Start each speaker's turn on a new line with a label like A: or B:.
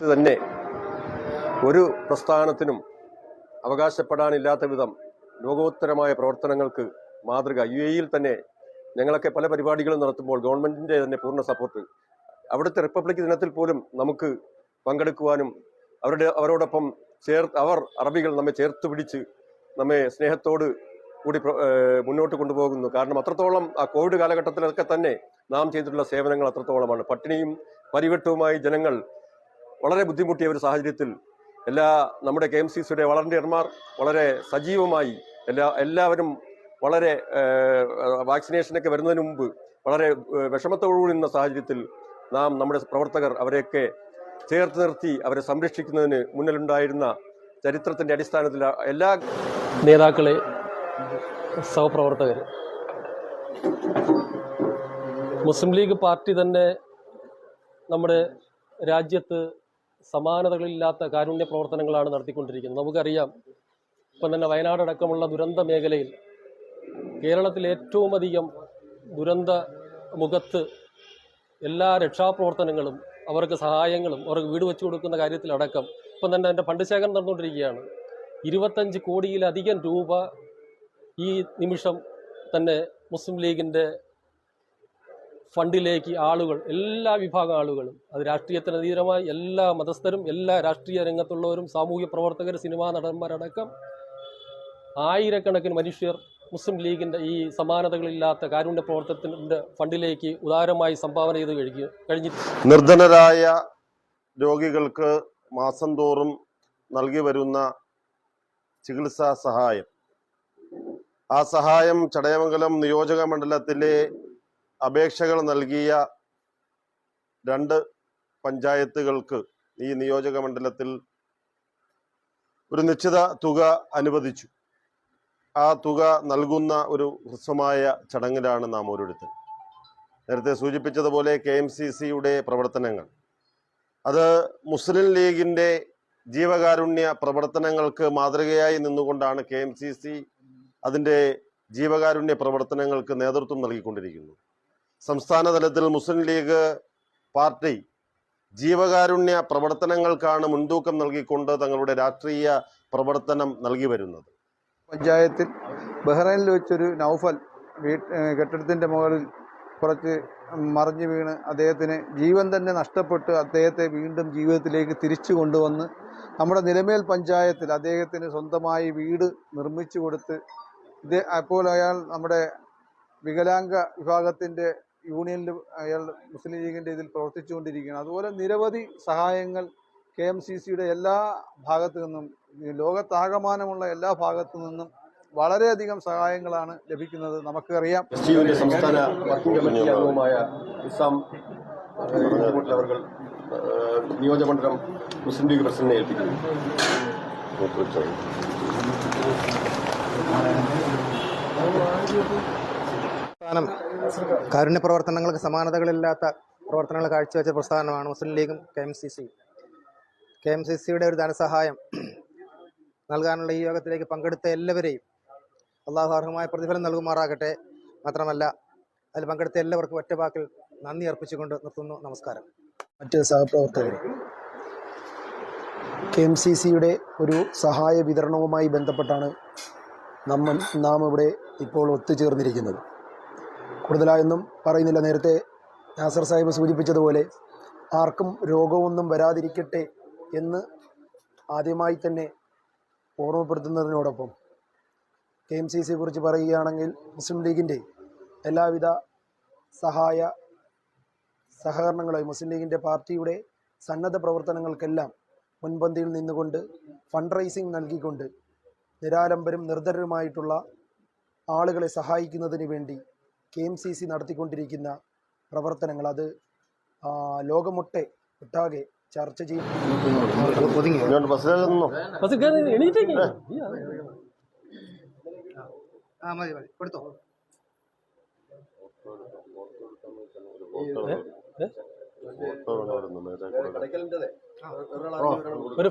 A: തന്നെ ഒരു പ്രസ്ഥാനത്തിനും അവകാശപ്പെടാനില്ലാത്ത വിധം ലോകോത്തരമായ പ്രവർത്തനങ്ങൾക്ക് മാതൃക. യു എയിൽ തന്നെ ഞങ്ങളൊക്കെ പല പരിപാടികളും നടത്തുമ്പോൾ ഗവൺമെന്റിന്റെ തന്നെ പൂർണ സപ്പോർട്ട് അവിടുത്തെ റിപ്പബ്ലിക് ദിനത്തിൽ പോലും നമുക്ക് പങ്കെടുക്കുവാനും അവരുടെ അവരോടൊപ്പം ചേർ അവർ അറബികൾ നമ്മെ ചേർത്ത് പിടിച്ച് നമ്മെ സ്നേഹത്തോട് കൂടി മുന്നോട്ട് കൊണ്ടുപോകുന്നു. കാരണം അത്രത്തോളം ആ കോവിഡ് കാലഘട്ടത്തിലൊക്കെ തന്നെ നാം ചെയ്തിട്ടുള്ള സേവനങ്ങൾ അത്രത്തോളമാണ്. പട്ടിണിയും പരിവട്ടവുമായി ജനങ്ങൾ വളരെ ബുദ്ധിമുട്ടിയ ഒരു സാഹചര്യത്തിൽ എല്ലാ നമ്മുടെ കെ എം സി സിയുടെ വളണ്ടിയർമാർ വളരെ സജീവമായി എല്ലാ എല്ലാവരും വളരെ വാക്സിനേഷനൊക്കെ വരുന്നതിന് മുമ്പ് വളരെ വിഷമത്തോടു വിഷമത്തോടുകൂടി നിന്ന സാഹചര്യത്തിൽ നാം നമ്മുടെ പ്രവർത്തകർ അവരെയൊക്കെ ചേർത്ത് നിർത്തി അവരെ സംരക്ഷിക്കുന്നതിന് മുന്നിലുണ്ടായിരുന്ന ചരിത്രത്തിന്റെ അടിസ്ഥാനത്തിൽ എല്ലാ
B: നേതാക്കളെ സഹപ്രവർത്തകർ മുസ്ലിം ലീഗ് പാർട്ടി തന്നെ നമ്മുടെ രാജ്യത്ത് സമാനതകളില്ലാത്ത കാരുണ്യ പ്രവർത്തനങ്ങളാണ് നടത്തിക്കൊണ്ടിരിക്കുന്നത്. നമുക്കറിയാം ഇപ്പം തന്നെ വയനാടടക്കമുള്ള ദുരന്ത മേഖലയിൽ കേരളത്തിൽ ഏറ്റവും അധികം ദുരന്ത മുഖത്ത് എല്ലാ രക്ഷാപ്രവർത്തനങ്ങളും അവർക്ക് സഹായങ്ങളും അവർക്ക് വീട് വെച്ചു കൊടുക്കുന്ന കാര്യത്തിലടക്കം ഇപ്പം തന്നെ എന്റെ ഫണ്ട് ശേഖരം നടന്നുകൊണ്ടിരിക്കുകയാണ്. ഇരുപത്തഞ്ച് കോടിയിലധികം രൂപ ഈ നിമിഷം തന്നെ മുസ്ലിം ലീഗിന്റെ ഫണ്ടിലേക്ക് ആളുകൾ എല്ലാ വിഭാഗം ആളുകളും അത് രാഷ്ട്രീയത്തിന് അതീതമായി എല്ലാ മതസ്ഥരും എല്ലാ രാഷ്ട്രീയ രംഗത്തുള്ളവരും സാമൂഹ്യ പ്രവർത്തകർ സിനിമാ നടന്മാരടക്കം ആയിരക്കണക്കിന് മനുഷ്യർ മുസ്ലിം ലീഗിന്റെ ഈ സമാനതകളില്ലാത്ത കാരുണ്യ പ്രവർത്തനത്തിന്റെ ഫണ്ടിലേക്ക് ഉദാരമായി സംഭാവന ചെയ്ത് കഴിഞ്ഞു കഴിഞ്ഞിട്ടുണ്ട്.
C: നിർധനരായ രോഗികൾക്ക് മാസം തോറും നൽകി വരുന്ന ചികിത്സാ സഹായം. ആ സഹായം ചടയമംഗലം നിയോജക മണ്ഡലത്തിലെ അപേക്ഷകൾ നൽകിയ രണ്ട് പഞ്ചായത്തുകൾക്ക് ഈ നിയോജക മണ്ഡലത്തിൽ ഒരു നിശ്ചിത തുക അനുവദിച്ചു. ആ തുക നൽകുന്ന ഒരു ഹ്രസ്വമായ ചടങ്ങിലാണ് നാം ഓരോരുത്തർ നേരത്തെ സൂചിപ്പിച്ചതുപോലെ കെ എം സി സിയുടെ പ്രവർത്തനങ്ങൾ. അത് മുസ്ലിം ലീഗിന്റെ ജീവകാരുണ്യ പ്രവർത്തനങ്ങൾക്ക് മാതൃകയായി നിന്നുകൊണ്ടാണ് കെ എം സി സി അതിന്റെ ജീവകാരുണ്യ പ്രവർത്തനങ്ങൾക്ക് നേതൃത്വം നൽകിക്കൊണ്ടിരിക്കുന്നത്. സംസ്ഥാന തലത്തിൽ മുസ്ലിം ലീഗ് പാർട്ടി ജീവകാരുണ്യ പ്രവർത്തനങ്ങൾക്കാണ് മുൻതൂക്കം നൽകിക്കൊണ്ട് തങ്ങളുടെ രാഷ്ട്രീയ പ്രവർത്തനം നൽകി വരുന്നത്.
D: പഞ്ചായത്തിൽ ബഹ്റൈനിൽ വെച്ചൊരു നൗഫൽ കെട്ടിടത്തിന്റെ മുകളിൽ കുറച്ച് മറിഞ്ഞു വീണ് അദ്ദേഹത്തിന് ജീവൻ തന്നെ നഷ്ടപ്പെട്ട് അദ്ദേഹത്തെ വീണ്ടും ജീവിതത്തിലേക്ക് തിരിച്ചു കൊണ്ടുവന്ന് നമ്മുടെ നിലമേൽ പഞ്ചായത്തിൽ അദ്ദേഹത്തിന് സ്വന്തമായി വീട് നിർമ്മിച്ചു കൊടുത്ത് ഇത് അപ്പോൾ അയാൾ നമ്മുടെ വികലാംഗ വിഭാഗത്തിന്റെ യൂണിയനിൽ അയാൾ മുസ്ലിം ലീഗിന്റെ ഇതിൽ പ്രവർത്തിച്ചുകൊണ്ടിരിക്കുകയാണ്. അതുപോലെ നിരവധി സഹായങ്ങൾ കെ എം സി സിയുടെ എല്ലാ ഭാഗത്തു നിന്നും ലോകത്താകമാനമുള്ള എല്ലാ ഭാഗത്തു നിന്നും വളരെയധികം സഹായങ്ങളാണ് ലഭിക്കുന്നത് നമുക്കറിയാം
A: സംസ്ഥാന വർക്കിംഗ് കമ്മിറ്റി അംഗവുമായ ഇസാം അവർ നിയോജകമണ്ഡലം മുസ്ലിം ലീഗ് പ്രസിഡന്റിനെ ഏൽപ്പിക്കുന്നു.
E: പ്രസ്ഥാനം. കാരുണ്യ പ്രവർത്തനങ്ങൾക്ക് സമാനതകളില്ലാത്ത പ്രവർത്തനങ്ങൾ കാഴ്ചവെച്ച പ്രസ്ഥാനമാണ് മുസ്ലിം ലീഗും K M C C. K M C സിയുടെ ഒരു ധനസഹായം നൽകാനുള്ള ഈ യോഗത്തിലേക്ക് പങ്കെടുത്ത എല്ലാവരെയും അള്ളാഹു അർഹമായ പ്രതിഫലം നൽകുമാറാകട്ടെ. മാത്രമല്ല അതിൽ പങ്കെടുത്ത എല്ലാവർക്കും ഒറ്റവാക്കിൽ നന്ദി അർപ്പിച്ചുകൊണ്ട് നിർത്തുന്നു. നമസ്കാരം.
F: മറ്റ് സഹപ്രവർത്തകർ കെ എം സി സിയുടെ ഒരു സഹായ വിതരണവുമായി ബന്ധപ്പെട്ടാണ് നമ്മൾ നാം ഇവിടെ ഇപ്പോൾ ഒത്തുചേർന്നിരിക്കുന്നത്. കൂടുതലായൊന്നും പറയുന്നില്ല. നേരത്തെ നാസർ സാഹിബ് സൂചിപ്പിച്ചതുപോലെ ആർക്കും രോഗമൊന്നും വരാതിരിക്കട്ടെ എന്ന് ആദ്യമായി തന്നെ ഓർമ്മപ്പെടുത്തുന്നതിനോടൊപ്പം കെ എം സി സിയെ കുറിച്ച് പറയുകയാണെങ്കിൽ മുസ്ലിം ലീഗിന്റെ എല്ലാവിധ സഹായ സഹകരണങ്ങളായി മുസ്ലിം ലീഗിന്റെ പാർട്ടിയുടെ സന്നദ്ധ പ്രവർത്തനങ്ങൾക്കെല്ലാം മുൻപന്തിയിൽ നിന്നുകൊണ്ട് ഫണ്ട് റൈസിംഗ് നൽകിക്കൊണ്ട് നിരാലംബരും നിർദ്ധരരുമായിട്ടുള്ള ആളുകളെ സഹായിക്കുന്നതിന് വേണ്ടി കെ എം സി സി നടത്തിക്കൊണ്ടിരിക്കുന്ന പ്രവർത്തനങ്ങൾ. അത് ലോകമൊട്ടെ ഒട്ടാകെ ചർച്ച ചെയ്യും.
B: ഒരു